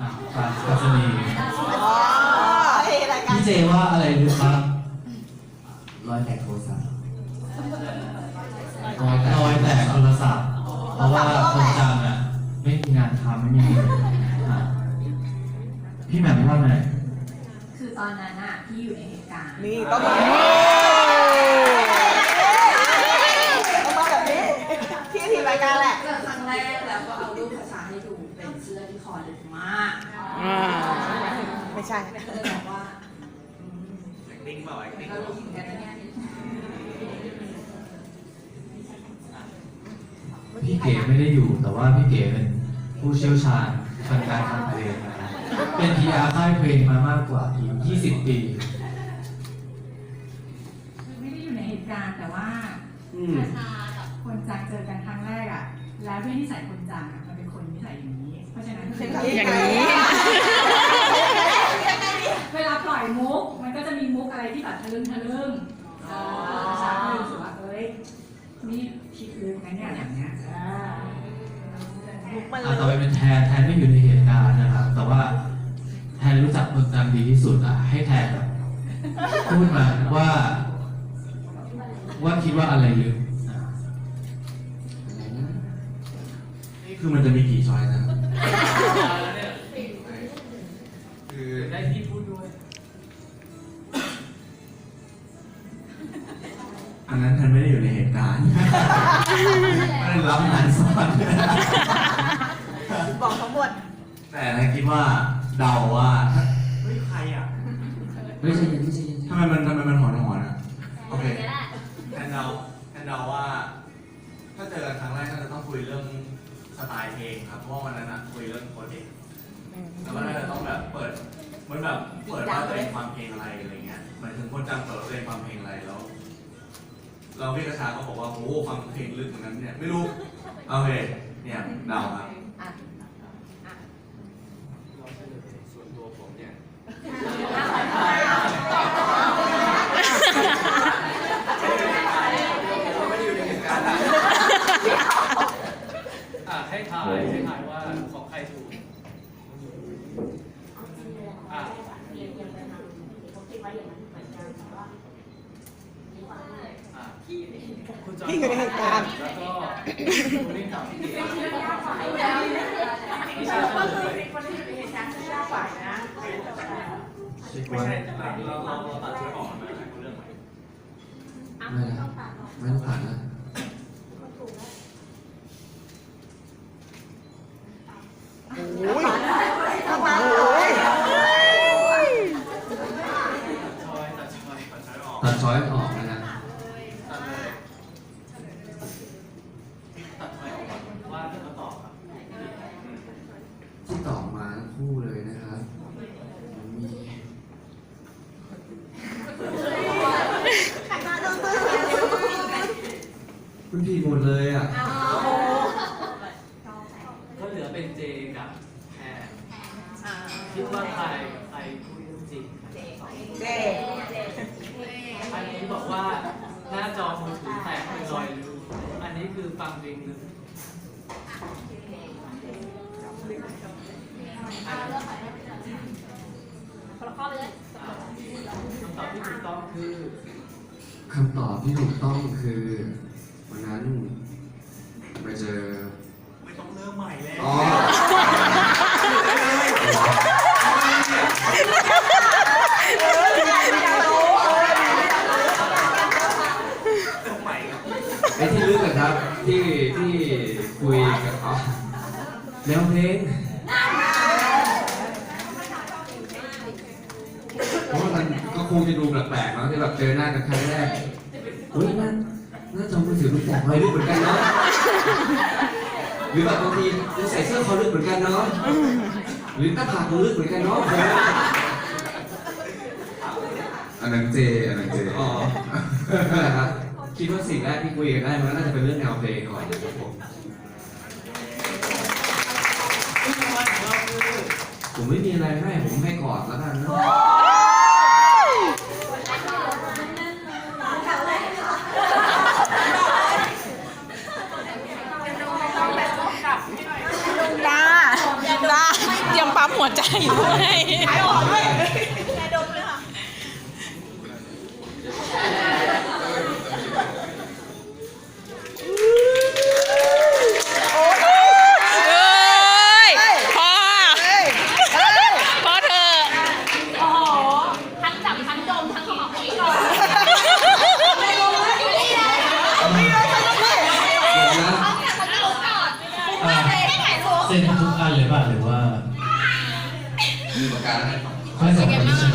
อะปลาปลาชนีอ๋อเฮ้ยรายการพี่เจว่าอะไรรู้ครับรอยแตกโทรศัพท์รอยแตกรอยแตกโทรศัพท์ เพราะว่าคนจังอะ ไม่มีงานทำไม่มีเงินอะพี่แหม่มว่าไงคือตอนนั้นอะที่อยู่ในเหตุการณ์นี่ต้องมาต้องมาแบบนี้ที่ทีมรายการแหละ เจอครั้งแรกแล้วก็เอารูปภาษาให้ดูเป็นเสื้อที่คอเล็กมาก อ่า ไม่ ใช่ก็เลยบอกว่าอืมนิ่งเปล่าไอ้มันนิ่งก็รู้เหมือนกันนะเนี่ยพี่เก๋ไม่ได้อยู่แต่ว่าพี่เก๋เป็นผู้เชี่ยวชาญทางการทำเพลงนะครับเป็น PR ค่ายเพลงมามากกว่าอีก20 ปีคือไม่ได้อยู่ในเหตุการณ์แต่ว่าอืมคาชากับคนจังเจอกันครั้งแรกอะแล้วด้วยนิสัยคนจังอะมันเป็นคนนิสัยอย่างนี้ เพราะฉะนั้นอย่างนี้ เวลาปล่อยมุก มันก็จะมีมุกอะไร ที่แบบทะลึ่งทะลึ่งเออคาชาก็เลยรู้สึกว่าเอ้ยนี่คิดลึกนะเนี่ยอย่างเงี้ยอ่ามันเลอะต่อไปเป็นแทนแทนไม่อยู่ในเหตุการณ์นะครับ แต่ว่าแทนรู้จักคนจังดีที่สุดอะให้แทนแบบพูดมาว่า ว่าคิดว่าอะไรลึกอะนี่คือมันจะมีกี่ช้อยนะคือ ไม่ได้รับงานสอนบอกทั้งหมดแต่ท่านคิดว่าเดาว่าเฮ้ยใครอะเฮ้ยใจเย็นใจเย็นทำไมมันทำไมมันหอนหอนอะโอเคแทนเดาแทนเดาว่า ถ้าเจอกันครั้งแรกน่าจะต้องคุยเรื่องสไตล์เพลงครับเพราะว่าวันนั้นอะคุยเรื่องโปรเจกต์แล้วก็น่าจะต้องแบบเปิดเหมันแบบเปิดว่าตัวเองฟังเพลงอะไรอะไรเงี้ยหมายถึงคนจำเปิดว่าตัวเองฟังเพลงอะไรแล้ว เราพี่กระชาก็บอกว่าโอ้โหฟังเพลงลึกเหมือนกันเนี่ยไม่รู้โอเคเนี่ยเดาครับส่วนตัวผมเนี่ยอะให้ถ่ายให้ถ่ายว่าของใครถูก อะ อะคุณจอห์น พี่อยู่ในเหตุการณ์แล้วก็คุณนิ่งกับพี่เก๋ไม่ใช่ก็คือไม่ใช่เราเราเราตัดเชื้อออกมาเรื่องใหม่ไม่นะไม่ต้องผ่านนะโอ้ยทำไมโอ้ยชอยตัดชอยตัดเชื้อออก ตัดช้อยออกนะฮะ ตัดเลยตัดชอยออกก่อนว่าจะมาตอบครับ ที่ตอบมาทั้งคู่เลยนะครับมี คุณพี่หม ดเลยอะ ก็เหลือเป็นเจกับแพรคิดว่าใครกับใครคุยเรื่องจริงเจ๊อันนี้บอกว่าหน้าจอมือถือแตกเป็นรอยรูอันนี้คือฟังเพลงลึกอันนี้คำตอบที่ถูกต้องคือ คำตอบที่ถูกต้องคือ วันนั้นไปเจอไม่ต้องเริ่มใหม่แล้วอ๋อเริ่มใหม่ครับไอ้ที่ลึกอะครับ ที่ที่คุยกับอ๋อแนวเพลงเพราะว่ามันก็คงจะดูแปลกๆเนาะที่แบบเจอหน้ากันครั้งแรกเฮ้ยน่า น่าจะมือถือลูกแตกรอยลึกเหมือนกันเนาะหรือแบบบางทีใส่เสื้อคอลึกเหมือนกันเนาะหรือหน้าผากลึกเหมือนกันเนาะอันนั้นเจอันนั้นเจอ๋อนั่นแหละครับคิดว่าสิ่งแรกที่คุยกันได้มันก็น่าจะเป็นเรื่องแนวเพลงก่อนนะครับผมซึ่งรางวัลของเราคือผมไม่มีอะไรให้ผมให้กอดแล้วกันนะ ดาดาเตรียมปั๊มหัวใจด้วยขายออกด้วยแม่ดมเลยค่ะเอ้ยพอเฮ้ยเฮ้ยพอเถอะโอ้โห ทั้งจับทั้งดมทั้งหอมอีกก่อนไม่ได้ทำได้เดี๋ยวนะเอาแต่ทั้งดมก่อนอ่าไม่ได้ถ่ายรูปเซ็นทุกอันเลยป่ะหรือว่า มีประกาศให้ไม่สำคัญที่ชนะ